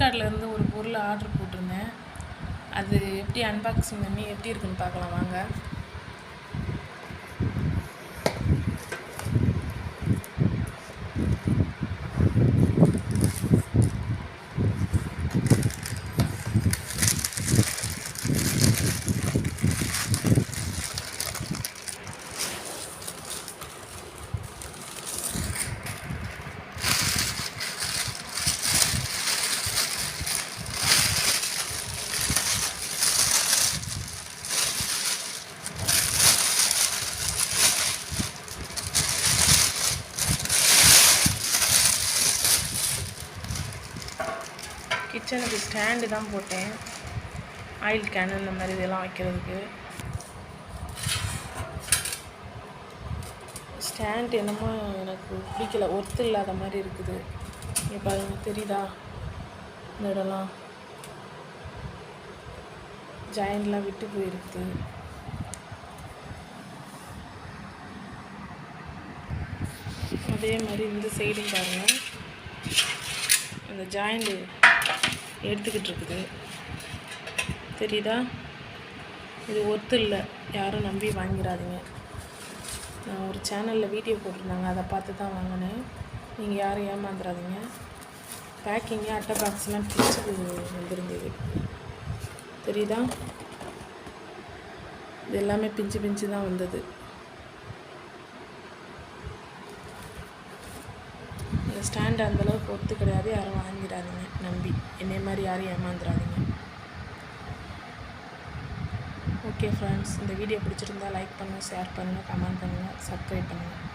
ஃப்ளிப்கார்ட்லேருந்து ஒரு பொருள் ஆர்டர் போட்டிருந்தேன். அது எப்படி அன்பாக்சிங் பண்ணி எப்படி இருக்குன்னு பார்க்கலாம் வாங்க. கிச்சனுக்கு ஸ்டாண்டு தான் போட்டேன். ஆயில் கேனு இந்த மாதிரி இதெல்லாம் வைக்கிறதுக்கு. ஸ்டாண்ட் என்னமோ எனக்கு பிடிக்கல. ஒர்த்து இல்லாத மாதிரி இருக்குது. இங்கே பாருங்க தெரியுதா? இந்த இடம்லாம். ஜாயின்ட்லாம் விட்டு போயிருக்குது அதே மாதிரி இந்த சைடும் பாருங்கள் அந்த ஜாயிண்ட்டு. எடுத்துக்கிட்டு இருக்குது தெரியுதா? இது ஒர்த்து இல்லை. யாரும் நம்பி வாங்கிடாதீங்க நான் ஒரு சேனலில் வீடியோ போட்டிருந்தாங்க. அதை பார்த்து தான் வாங்கினேன். நீங்கள் யாரும் ஏமாந்துடாதீங்க பேக்கிங்கு அட்டை பாக்ஸ்லாம் பிடிச்சது வந்துருந்தது. தெரியுதா? இது எல்லாமே பிஞ்சு பிஞ்சு தான் வந்தது. இந்த ஸ்டாண்ட் அந்தளவுக்கு ஒத்து கிடையாது. யாரும் வாங்கிடாதீங்க நம்பி. என்னை மாதிரி யாரும் ஏமாந்துடாதீங்க ஓகே ஃப்ரெண்ட்ஸ் இந்த வீடியோ பிடிச்சிருந்தா லைக் பண்ணுங்கள் ஷேர் பண்ணுங்கள் கமெண்ட் பண்ணுங்கள் சப்ஸ்கிரைப் பண்ணுங்கள்